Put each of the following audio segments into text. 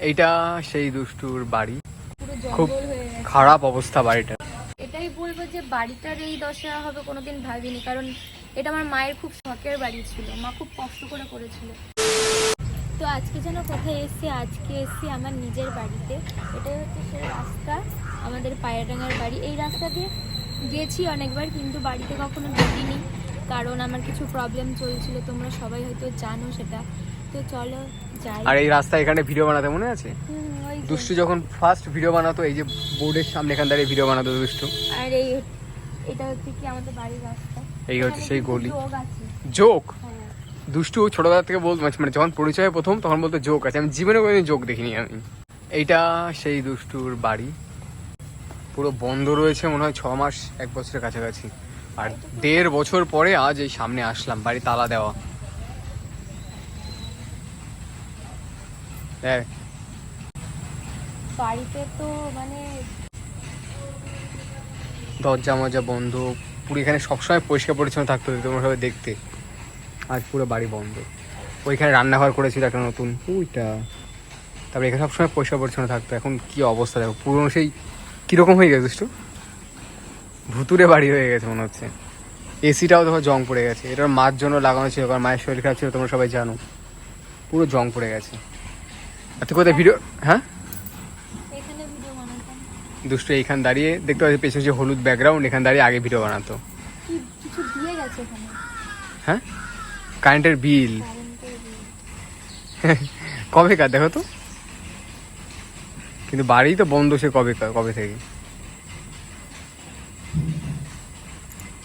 এইটা সেই দুষ্টুর বাড়ি। খুব খারাপ অবস্থা বাড়িটা এটাই বলব যে বাড়িটার এই দশা হবে কোনোদিন ভাবিনি কারণ এটা আমার মায়ের খুব শখের বাড়ি ছিল। মা খুব কষ্ট করে করেছিল। তো আজকে যেন কোথায় এসছি আজকে এসছি আমার নিজের বাড়িতে। এটাই হচ্ছে সেই রাস্তা আমাদের পায়রাডাঙ্গার বাড়ি। এই রাস্তা দিয়ে গেছি অনেকবার কিন্তু বাড়িতে কখনো ঢুকিনি কারণ আমার কিছু প্রবলেম চলছিল। তোমরা সবাই হয়তো জানো সেটা। তো চলো আর এই রাস্তা এখানে ভিডিও বানাতে মনে আছে। দুষ্টু যখন ফার্স্ট ভিডিও বানাতো এই যে বোর্ডের সামনে এখান দাঁড়িয়ে ভিডিও বানাতো দুষ্টু। আর এই এটা হচ্ছে কি আমাদের বাড়ির রাস্তা। এই হচ্ছে সেই গলি। জোক হ্যাঁ। দুষ্টু ছোটবেলা থেকে বলতো মানে যখন পরিচয় প্রথম তখন বলতো জোক আছে। আমি জীবনে কোনোদিন জোক দেখিনি আমি। এইটা সেই দুষ্টুর বাড়ি। পুরো বন্ধ রয়েছে মনে হয় ছ মাস এক বছরের কাছাকাছি। আর দেড় বছর পরে আজ এই সামনে আসলাম বাড়ি তালা দেওয়া দেখ বাড়িতে তো মানে দরজা মজা বন্ধ। পুরো এখানে সবসময় পরিষ্কার পরিচ্ছন্ন থাকতো তোমরা সবাই দেখতে। আজ পুরো বাড়ি বন্ধ। ওইখানে রান্নাঘর করেছিল একটা নতুন। ওইটা। তারপরে এখানে সবসময় পরিষ্কার পরিচ্ছন্ন থাকতো। এখন কি অবস্থা দেখো পুরনো সেই কীরকম হয়ে গেছে একটু ভুতুরে বাড়ি হয়ে গেছে মনে হচ্ছে। এসিটাও দেখো জং পড়ে গেছে। এটার মার জন্য লাগানো ছিল কারণ মায়ের শরীর খারাপ ছিল তোমরা সবাই জানো। পুরো জং পড়ে গেছে। তুই কোথায় ভিডিও? হ্যাঁ? দুষ্টু এইখান দাঁড়িয়ে দেখতে পাচ্ছি পেছনে যে হলুদ ব্যাকগ্রাউন্ড এখান দাঁড়িয়ে আগে ভিডিও বানাতো। হ্যাঁ? কারেন্টের বিল। কবে কার দেখো তো। কিন্তু বাড়ি তো বন্ধ সে কবে কবে থেকে?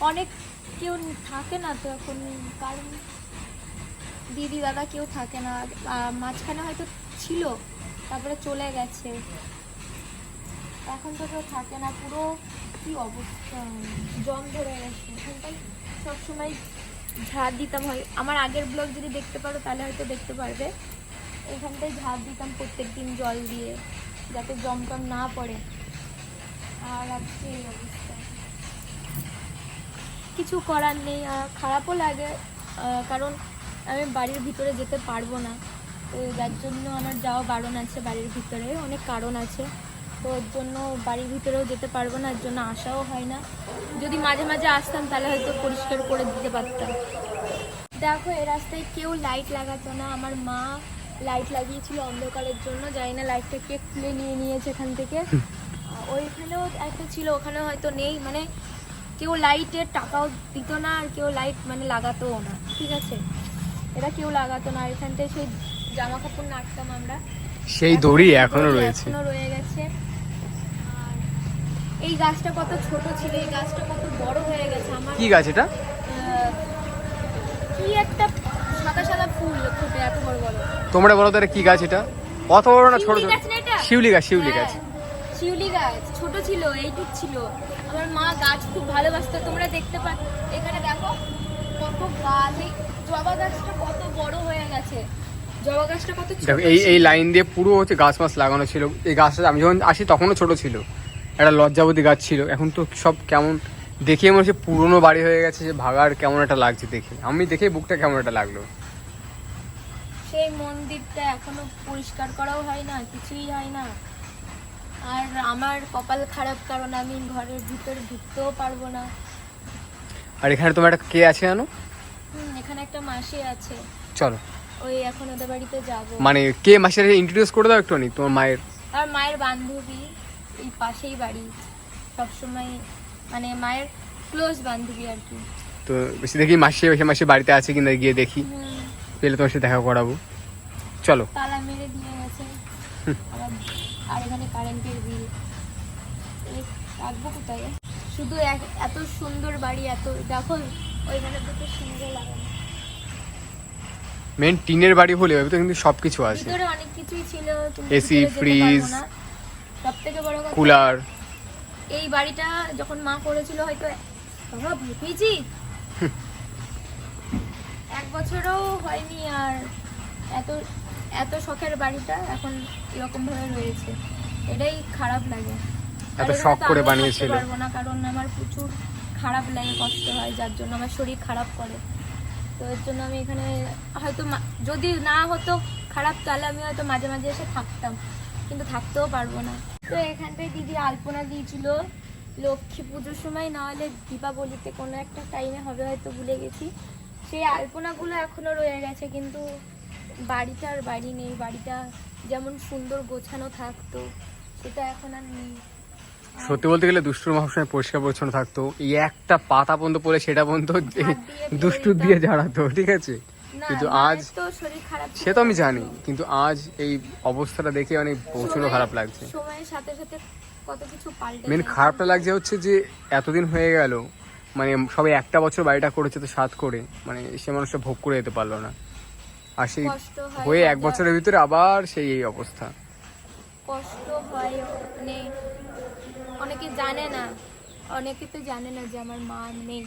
অনেক কেউ থাকে না তো এখন কারণ দিদি দাদা কেউ থাকে না। মাঝখানে হয়তো ছিল, তারপরে চলে গেছে। এখন তো কেউ থাকে না, পুরো কি অবস্থা? জম ধরে গেছে। এখানটাই সবসময় ঝাড় দিতাম হয়। আমার আগের ব্লগ যদি দেখতে পারো, তাহলে হয়তো দেখতে পারবে। এখানটায় ঝাড় দিতাম প্রত্যেক দিন জল দিয়ে, যাতে জম টম না পড়ে। আর আজকে এই অবস্থা। কিছু করার নেই খারাপও লাগে কারণ আমি বাড়ির ভিতরে যেতে পারব না। তো যার জন্য আমার যাওয়া বারণ আছে বাড়ির ভিতরে অনেক কারণ আছে। তো ওর জন্য বাড়ির ভিতরেও যেতে পারব না এর জন্য আসাও হয় না। যদি মাঝে মাঝে আসতাম তাহলে হয়তো পরিষ্কার করে দিতে পারতাম। দেখো এই রাস্তায় কেউ লাইট লাগাতো না। আমার মা লাইট লাগিয়েছিল অন্ধকারের জন্য জানি না লাইটটা কে খুলে নিয়ে নিয়েছে এখান থেকে। ওইখানেও একটা ছিল ওখানে হয়তো নেই। মানে কেউ লাইটের টাকাও দিত না আর কেউ লাইট মানে লাগাতোও না। ঠিক আছে? এটা কেউ লাগাতো না। এখানটায় সেই জামা কাপড় নাড়তাম আমরা। সেই দড়ি এখনও রয়েছে। এখনও রয়ে গেছে। এই গাছটা কত ছোট ছিল এই গাছটা কত বড় হয়ে গেছে আমার। কি গাছ এটা? কি একটা সাদা সাদা ফুল ফুটে এত বড় বড়। তোমরা বলো তাহলে কি গাছ এটা? অত বড় না ছোট? ছোট গাছ শিউলি গাছ শিউলি গাছ। হ্যাঁ, শিউলি গাছ। ছোট ছিল এইটুক ছিল। আমার মা গাছ খুব ভালোবাসতো। তোমরা দেখতে পা এখানে দেখো কত গাছ জবা গাছটা কত বড় হয়ে গেছে। জবা গাছটা কত দেখো এই এই লাইন দিয়ে পুরো হচ্ছে গাছ মাছ লাগানো ছিল। এই গাছটা আমি যখন আসি তখনও ছোট ছিল। একটা লজ্জাবতী গাছ ছিল। এখন তো সব কেমন দেখে মনে হচ্ছে পুরনো বাড়ি হয়ে গেছে যে ভাগার কেমন একটা লাগছে দেখে। আমি দেখে বুকটা কেমন একটা লাগল। সেই মন্দিরটা এখনও পরিষ্কার করাও হয় না কিছুই হয় না। আর আমার কপাল খারাপ কারণ আমি ঘরের ভিতরে ঢুকতেও পারব না। আর এখানে তোমার একটা কে আছে জানো? এখানে একটা মাসি আছে। চলো। ওই এখন ওদের বাড়িতে যাব। মানে কে মাসের ইন্ট্রোডিউস করে দাও একটু তোমার মায়ের? আর মায়ের বান্ধবী এই পাশেই বাড়ি। সবসময় মানে মায়ের ক্লোজ বান্ধবী আর কি। তো বেশি দেখি মাসি ওই মাসি বাড়িতে আছে কিনা গিয়ে দেখি। পেলে তোমার সাথে দেখা করাবো। চলো। তালা মেরে দিয়ে গেছে। আর এখানে কারেন্টের বিল রাখব কোথায়? শুধু এত সুন্দর বাড়ি এত দেখো ওইখানে দুটো সিংহ লাগানো। মেন টিনের বাড়ি হলে তো কিন্তু সব কিছু আছে অনেক কিছুই ছিল কিন্তু AC, ভিতরে যেতে fridge, সব থেকে বড় কথা কুলার এই বাড়িটা যখন মা করেছিল হয়তো বাবা ভয় এক বছরও হয়নি আর এত এত শখের বাড়িটা এখন এরকম ভাবে রয়েছে। এটাই খারাপ লাগে। এত শখ করে থাকতে পারব না কারণ আমার প্রচুর খারাপ লাগে কষ্ট হয় যার জন্য আমার শরীর খারাপ করে। তো এর জন্য আমি এখানে, হয়তো যদি না হতো খারাপ, তাহলে আমি হয়তো মাঝে মাঝে এসে থাকতাম, কিন্তু থাকতেও পারব না। তো এখানটায় দিদি আলপনা দিয়েছিল লক্ষ্মী পুজোর সময়, না হলে দীপাবলিতে কোনো একটা টাইমে হবে হয়তো ভুলে গেছি। সেই আলপনাগুলো এখনও রয়ে গেছে, কিন্তু বাড়িটা আর বাড়ি নেই। বাড়িটা যেমন সুন্দর গোছানো থাকতো, সেটা এখন আর নেই। সত্যি বলতে গেলে দুষ্টুর মা সবসময় পরিষ্কার পরিচ্ছন্ন থাকতো। এই একটা পাতা পর্যন্ত পড়ে সেটা পর্যন্ত দিয়ে দুষ্টু দিয়ে ঝাড়াতো ঠিক আছে? কিন্তু আজ সে তো আমি জানি কিন্তু আজ এই অবস্থাটা দেখে অনেক প্রচণ্ড সময়ের- খারাপ লাগছে। মেন। খারাপটা লাগছে হচ্ছে যে এতদিন হয়ে গেল মানে সবাই একটা বছর বাড়িটা করেছে তো সাত করে মানে সে মানুষটা ভোগ করে যেতে পারল না। আর সেই হয়ে এক বছরের ভিতরে আবার সেই এই অবস্থা। কষ্ট হয় মানে অনেকে জানে না অনেকে তো জানে না যে আমার মা নেই।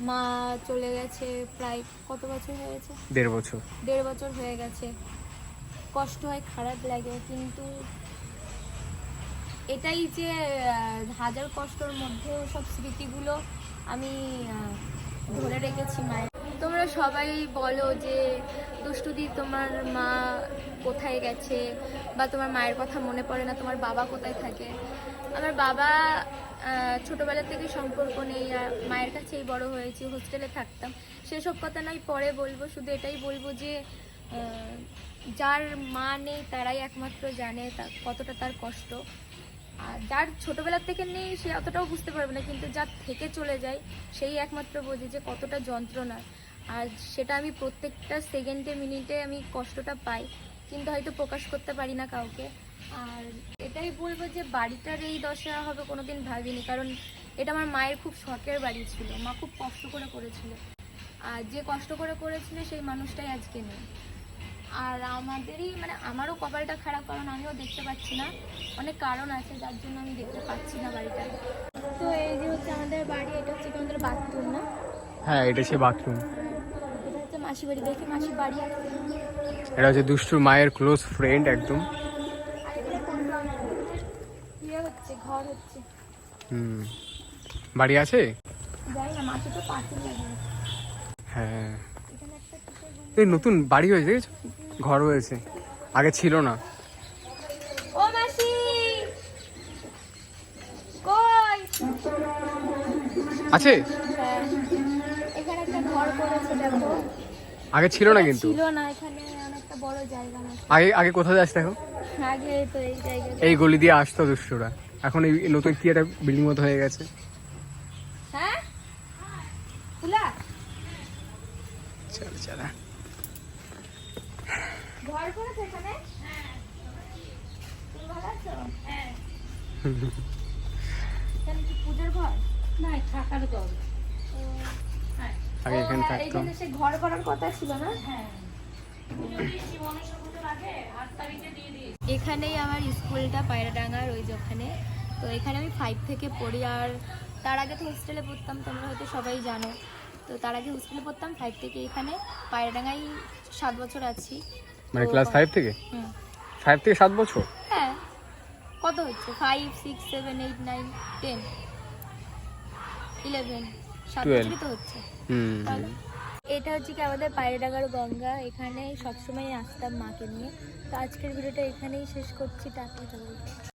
মা চলে গেছে প্রায় কত বছর হয়ে গেছে? দেড় বছর। দেড় বছর হয়ে গেছে। কষ্ট হয় খারাপ লাগে কিন্তু এটাই যে হাজার কষ্টর মধ্যেও সব স্মৃতিগুলো আমি ধরে রেখেছি মায়ের তোমরা সবাই বলো যে, দুষ্টুদি তোমার মা কোথায় গেছে বা তোমার মায়ের কথা মনে পড়ে না, তোমার বাবা কোথায় থাকে? আমার বাবা ছোটবেলা থেকে সম্পর্ক নেই আর মায়ের কাছেই বড় হয়েছি হোস্টেলে থাকতাম। সেসব কথা নয়, পরে বলব, শুধু এটাই বলব যে যার মা নেই তারাই একমাত্র জানে কতটা তার কষ্ট। আর যার ছোটবেলা থেকে নেই সে অতটাও বুঝতে পারবে না, কিন্তু যার থেকে চলে যায়, সেই একমাত্র বোঝে যে কতটা যন্ত্রণা আর সেটা আমি প্রত্যেকটা সেকেন্ডে মিনিটে আমি কষ্টটা পাই। কিন্তু হয়তো প্রকাশ করতে পারি না কাউকে। আর এটাই বলব যে বাড়িটার এই দশা হবে কোনোদিন ভাবিনি। কারণ এটা আমার মায়ের খুব শখের বাড়ি ছিল। মা খুব কষ্ট করে করেছিল। আর যে কষ্ট করে করেছিল সেই মানুষটাই আজকে নেই। আর আমাদেরই মানে আমারও কপালটা খারাপ, কারণ আমিও দেখতে পাচ্ছি না। অনেক কারণ আছে, যার জন্য আমি দেখতে পাচ্ছি না বাড়িটা তো এই যে হচ্ছে আমাদের বাড়ি, এটা হচ্ছে আমাদের বাথরুম না? হ্যাঁ এটা সে বাথরুম। মাসি বাড়ি দেখি মাসি বাড়ি এটা হচ্ছে দুষ্টুর মায়ের ক্লোজ ফ্রেন্ড একদম। ইয়ে হচ্ছে ঘর হচ্ছে। হুম। বাড়ি আছে? হ্যাঁ? এই নতুন বাড়ি হয়েছে দেখেছ? ঘর হয়েছে। আগে ছিল না। ও মাসি! কই? আছে? হ্যাঁ। এখানে একটা ঘর করেছে দেখো। আগে ছিল না কিন্তু। ছিল না এখানে অনেকটা বড় জায়গা আগে আগে কোথায় যাস এখন আগে তো এই জায়গাটা। এই গলি দিয়ে আসতো দুষ্টুরা। এখন এই নতুন কি একটা বিল্ডিং মতো হয়ে গেছে। হ্যাঁ? চল চল। ঘর করেছে এখানে? তুমি ভালো আছো? এখানে কি পুজোর ঘর? না থাকার ঘর। আগে এখানে হ্যাঁ, থাকতাম সে ঘর করার কথা ছিল না? হ্যাঁ। এখানেই আমার স্কুলটা পায়রাডাঙ্গার ওই যে ওখানে। তো এখানে আমি ফাইভ থেকে পড়ি আর তার আগে তো হোস্টেলে পড়তাম তোমরা হয়তো সবাই জানো। তো তার আগে হোস্টেলে পড়তাম ফাইভ থেকে এখানে। পায়রাডাঙ্গায় সাত বছর আছি। মানে ক্লাস ফাইভ থেকে? হুম। ফাইভ থেকে সাত বছর? হ্যাঁ। কত হচ্ছে? Five six seven eight nine ten eleven সাত বছরই তো হচ্ছে। এটা হচ্ছে কি আমাদের পায়রাডাঙ্গার গঙ্গা, এখানে সবসময় আসতাম মাকে নিয়ে। তো আজকের ভিডিওটা এখানেই শেষ করছি, টাটা